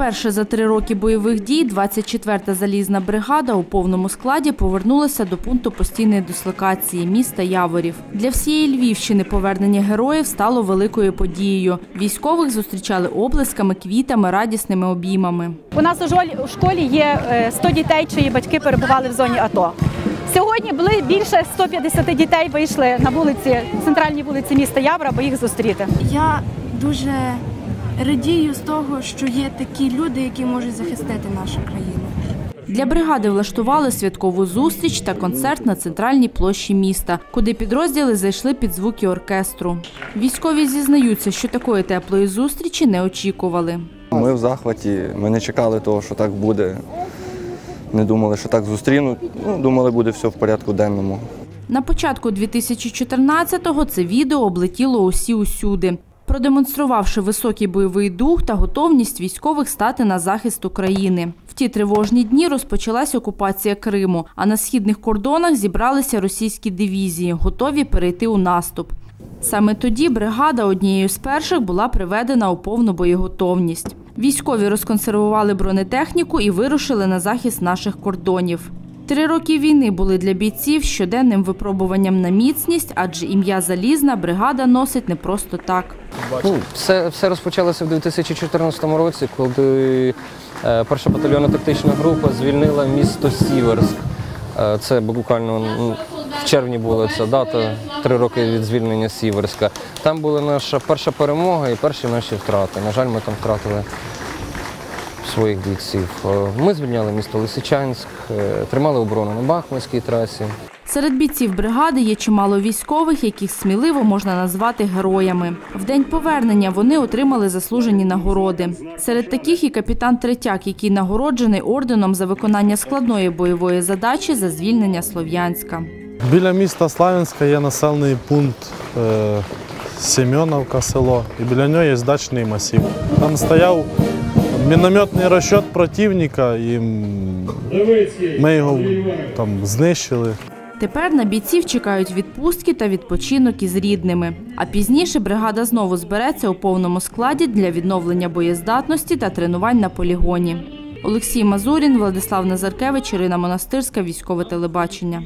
Вперше за три роки бойових дій 24-та залізна бригада у повному складі повернулася до пункту постійної дислокації міста Яворів. Для всієї Львівщини повернення героїв стало великою подією. Військових зустрічали оплесками, квітами, радісними обіймами. У нас у школі є е, 100 дітей, чиї батьки перебували в зоні АТО. Сьогодні були більше 150 дітей вийшли на вулиці, центральній вулиці міста Явра, аби їх зустріти. Я дуже радію з того, що є такі люди, які можуть захистити нашу країну. Для бригади влаштували святкову зустріч та концерт на центральній площі міста, куди підрозділи зайшли під звуки оркестру. Військові зізнаються, що такої теплої зустрічі не очікували. Ми в захваті, ми не чекали того, що так буде. Не думали, що так зустрінуть. Ну, думали, буде все в порядку денному. На початку 2014-го це відео облетіло усі усюди, продемонструвавши високий бойовий дух та готовність військових стати на захист України. В ті тривожні дні розпочалась окупація Криму, а на східних кордонах зібралися російські дивізії, готові перейти у наступ. Саме тоді бригада однією з перших була приведена у повну боєготовність. Військові розконсервували бронетехніку і вирушили на захист наших кордонів. Три роки війни були для бійців щоденним випробуванням на міцність, адже ім'я Залізна бригада носить не просто так. Ну, все, все розпочалося в 2014 році, коли е, перша батальйонна тактична група звільнила місто Сіверськ. Е, це буквально в червні була ця дата, три роки від звільнення Сіверська. Там була наша перша перемога і перші наші втрати. На жаль, ми там втратили своїх бійців. Е, Ми звільняли місто Лисичанськ, е, тримали оборону на Бахмутській трасі. Серед бійців бригади є чимало військових, яких сміливо можна назвати героями. В день повернення вони отримали заслужені нагороди. Серед таких і капітан Третяк, який нагороджений орденом за виконання складної бойової задачі за звільнення Слов'янська. Біля міста Славянська є населений пункт е, Семеновка село, і біля нього є дачний масив. Там стояв мінометний розчет противника, і ми його там знищили. Тепер на бійців чекають відпустки та відпочинок із рідними. А пізніше бригада знову збереться у повному складі для відновлення боєздатності та тренувань на полігоні. Олексій Мазурін, Владислав Назаркевич, Ірина Монастирська, військове телебачення.